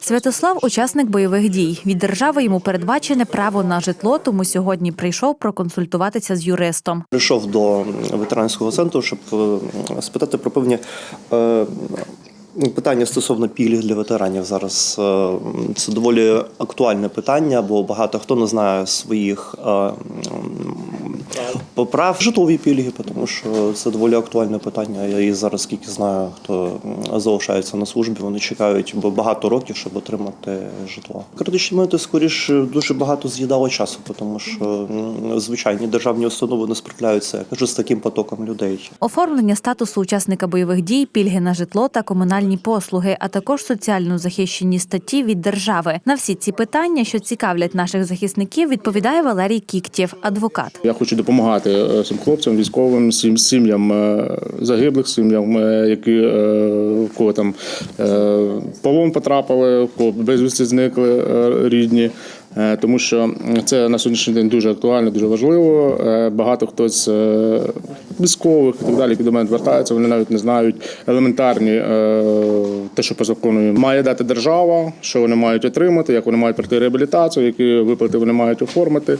Святослав учасник бойових дій. Від держави йому передбачене право на житло, тому сьогодні прийшов проконсультуватися з юристом. Прийшов до ветеранського центру, щоб е, спитати про певні е, питання стосовно пільг для ветеранів. Зараз е, це доволі актуальне питання, бо багато хто не знає своїх поправ житлові пільги, тому що це доволі актуальне питання. Я і зараз, скільки знаю, хто залишається на службі, вони чекають бо багато років, щоб отримати житло. Критичні моменти скоріше дуже багато з'їдало часу, тому що звичайні державні установи не справляються я кажу, з таким потоком людей. Оформлення статусу учасника бойових дій, пільги на житло та комунальні послуги, а також соціально захищені статті від держави. На всі ці питання, що цікавлять наших захисників, відповідає Валерій Кіктєв, адвокат. Я хочу допомагати е, цим хлопцям, військовим, сім- сім'ям е, загиблих, сім'ям, е, які в кого там полон потрапили, в кого безвісті зникли рідні. Е, Тому що це на сьогоднішній день дуже актуально, дуже важливо. Е, Багато хто з е, військових і так далі, до мене звертаються, вони навіть не знають елементарні те, що по закону має дати держава, що вони мають отримати, як вони мають пройти реабілітацію, які виплати вони мають оформити,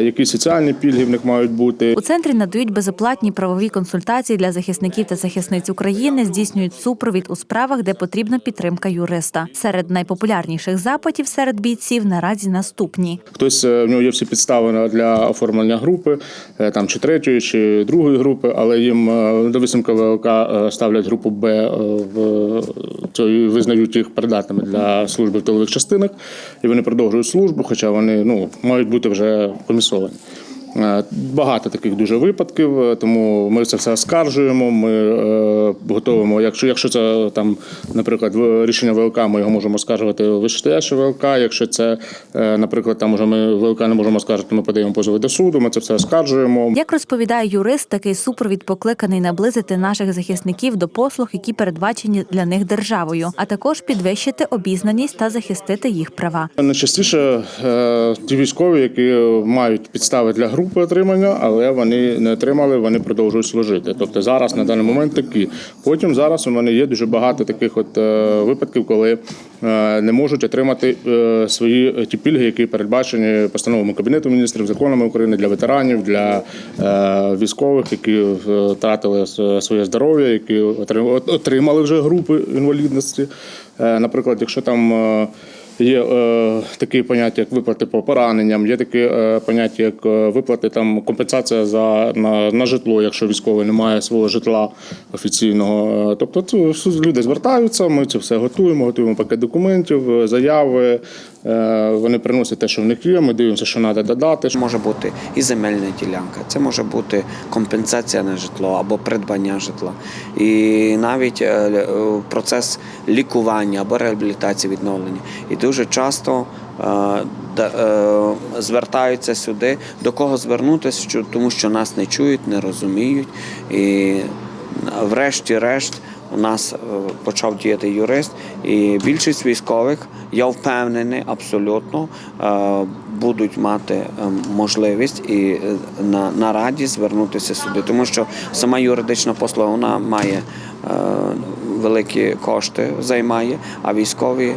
які соціальні пільги в них мають бути. У центрі надають безоплатні правові консультації для захисників та захисниць України, здійснюють супровід у справах, де потрібна підтримка юриста. Серед найпопулярніших запитів серед бійців наразі наступні. Хтось е, в нього є всі підстави для оформлення групи, е, там чи третьої, чи другої групи, але їм е, до висновка ВЛК ставлять групу Б в і визнають їх придатними для служби в тилових частинах, і вони продовжують службу, хоча вони ну мають бути вже комісовані. Е, Багато таких дуже випадків, е, тому ми це все оскаржуємо. Ми е, готовимо. Якщо, якщо це там, наприклад, рішення ВЛК, ми його можемо оскаржувати вищестояще ВЛК. Якщо це, наприклад, там уже ми ВЛК не можемо оскаржити, ми подаємо позови до суду. Ми це все оскаржуємо. Як розповідає юрист, такий супровід покликаний наблизити наших захисників до послуг, які передбачені для них державою, а також підвищити обізнаність та захистити їх права. Найчастіше ті військові, які мають підстави для групи отримання, але вони не отримали, вони продовжують служити. Тобто зараз на даний момент такі. Потім зараз у мене є дуже багато таких от е, випадків, коли е, не можуть отримати е, свої ті пільги, які передбачені постановами Кабінету міністрів, законами України для ветеранів, для військових, які втратили своє здоров'я, які отрим- отримали вже групи інвалідності. Наприклад, якщо там. Є е, такі поняття, як виплати по пораненням, є такі е, поняття, як е, виплати там компенсація за на, на житло, якщо військовий не має свого житла офіційного. Е, Тобто це люди звертаються, ми це все готуємо, готуємо пакет документів, е, заяви. Е, вони приносять те, що в них є. Ми дивимося, що треба додати. Може бути і земельна ділянка, це може бути компенсація на житло або придбання житла. І навіть е, е, процес лікування або реабілітації відновлення. І дуже часто звертаються сюди, до кого звернутися, тому що нас не чують, не розуміють. І врешті-решт. У нас е, почав діяти юрист, і більшість військових, я впевнений, абсолютно е, будуть мати е, можливість і на, на раді звернутися сюди, тому що сама юридична послуга вона має великі кошти, займає, а військові.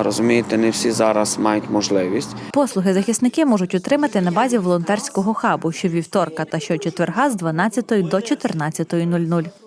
Розумієте, не всі зараз мають можливість. Послуги захисники можуть отримати на базі волонтерського хабу щовівторка та щочетверга з 12 до 14.00.